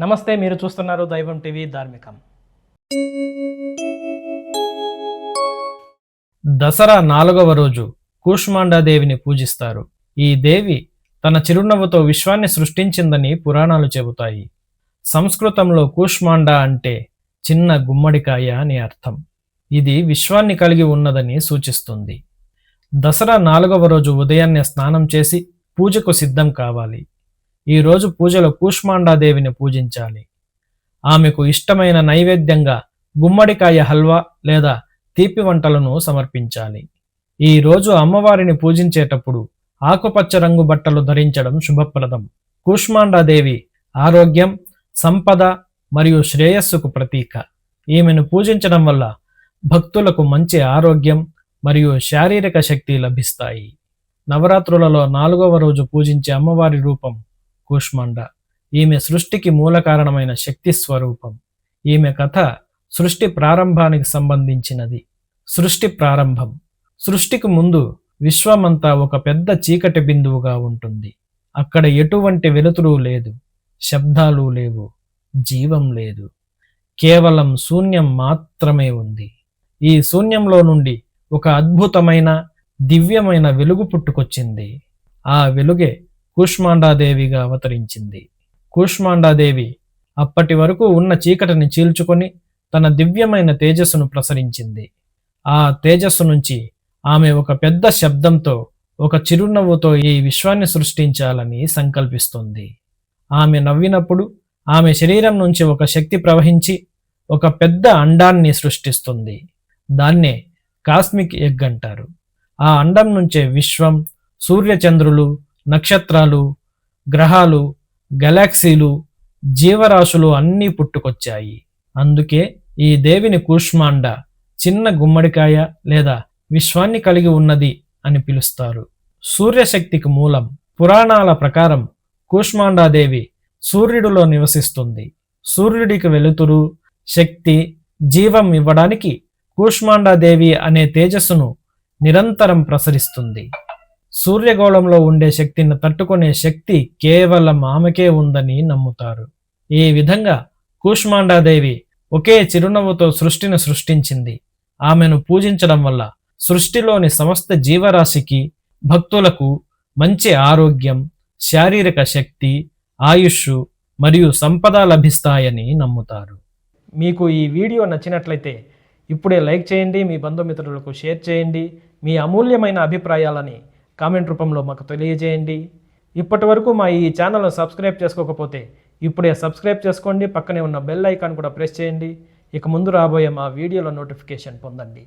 నమస్తే మీరు చూస్తున్నారు దైవం టీవీ ధార్మికం. దసరా నాలుగవ రోజు కూష్మాండాదేవిని పూజిస్తారు. ఈ దేవి తన చిరునవ్వుతో విశ్వాన్ని సృష్టించిందని పురాణాలు చెబుతాయి. సంస్కృతంలో కూష్మాండ అంటే చిన్న గుమ్మడికాయ అని అర్థం. ఇది విశ్వాన్ని కలిగి ఉన్నదని సూచిస్తుంది. దసరా నాలుగవ రోజు ఉదయాన్నే స్నానం చేసి పూజకు సిద్ధం కావాలి. ఈ రోజు పూజలో కూష్మాండాదేవిని పూజించాలి. ఆమెకు ఇష్టమైన నైవేద్యంగా గుమ్మడికాయ హల్వా లేదా తీపి వంటలను సమర్పించాలి. ఈ రోజు అమ్మవారిని పూజించేటప్పుడు ఆకుపచ్చ రంగు బట్టలు ధరించడం శుభప్రదం. కూష్మాండాదేవి ఆరోగ్యం సంపద మరియు శ్రేయస్సుకు ప్రతీక. ఈమెను పూజించడం వల్ల భక్తులకు మంచి ఆరోగ్యం మరియు శారీరక శక్తి లభిస్తాయి. నవరాత్రులలో నాలుగవ రోజు పూజించే అమ్మవారి రూపం కూష్మండ. ఈమె సృష్టికి మూల కారణమైన శక్తి స్వరూపం. ఈమె కథ సృష్టి ప్రారంభానికి సంబంధించినది. సృష్టి ప్రారంభం. సృష్టికి ముందు విశ్వమంతా ఒక పెద్ద చీకటి బిందువుగా ఉంటుంది. అక్కడ ఎటువంటి వెలుతురు లేదు. శబ్దాలు లేవు. జీవం లేదు. కేవలం శూన్యం మాత్రమే ఉంది. ఈ శూన్యంలో నుండి ఒక అద్భుతమైన దివ్యమైన వెలుగు పుట్టుకొచ్చింది. ఆ వెలుగే కూష్మాండాదేవిగా అవతరించింది. కూష్మాండాదేవి అప్పటి వరకు ఉన్న చీకటిని చీల్చుకొని తన దివ్యమైన తేజస్సును ప్రసరించింది. ఆ తేజస్సు నుంచి ఆమె ఒక పెద్ద శబ్దంతో ఒక చిరునవ్వుతో ఈ విశ్వాన్ని సృష్టించాలని సంకల్పిస్తుంది. ఆమె నవ్వినప్పుడు ఆమె శరీరం నుంచి ఒక శక్తి ప్రవహించి ఒక పెద్ద అండాన్ని సృష్టిస్తుంది. దాన్నే కాస్మిక్ ఎగ్ అంటారు. ఆ అండం నుంచే విశ్వం సూర్యచంద్రులు నక్షత్రాలు గ్రహాలు గెలాక్సీలు జీవరాశులు అన్నీ పుట్టుకొచ్చాయి. అందుకే ఈ దేవిని కూష్మాండ చిన్న గుమ్మడికాయ లేదా విశ్వాన్ని కలిగి ఉన్నది అని పిలుస్తారు. సూర్యశక్తికి మూలం పురాణాల ప్రకారం కూష్మాండాదేవి సూర్యుడిలో నివసిస్తుంది. సూర్యుడికి వెలుతురు శక్తి జీవం ఇవ్వడానికి కూష్మాండాదేవి అనే తేజస్సును నిరంతరం ప్రసరిస్తుంది. సూర్యగోళంలో ఉండే శక్తిని తట్టుకునే శక్తి కేవలం ఆమెకే ఉందని నమ్ముతారు. ఈ విధంగా కూష్మాండాదేవి ఒకే చిరునవ్వుతో సృష్టిని సృష్టించింది. ఆమెను పూజించడం వల్ల సృష్టిలోని సమస్త జీవరాశికి భక్తులకు మంచి ఆరోగ్యం శారీరక శక్తి ఆయుష్ మరియు సంపద లభిస్తాయని నమ్ముతారు. మీకు ఈ వీడియో నచ్చినట్లయితే ఇప్పుడే లైక్ చేయండి మీ బంధుమిత్రులకు షేర్ చేయండి మీ అమూల్యమైన అభిప్రాయాలని కామెంట్ రూపంలో మాకు తెలియజేయండి. ఇప్పటి వరకు మా ఈ ఛానల్ను సబ్స్క్రైబ్ చేసుకోకపోతే ఇప్పుడే సబ్స్క్రైబ్ చేసుకోండి. పక్కనే ఉన్న బెల్ ఐకాన్ కూడా ప్రెస్ చేయండి. ఇక ముందు రాబోయే మా వీడియోల నోటిఫికేషన్ పొందండి.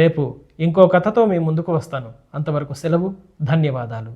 రేపు ఇంకో కథతో మీ ముందుకు వస్తాను. అంతవరకు సెలవు ధన్యవాదాలు.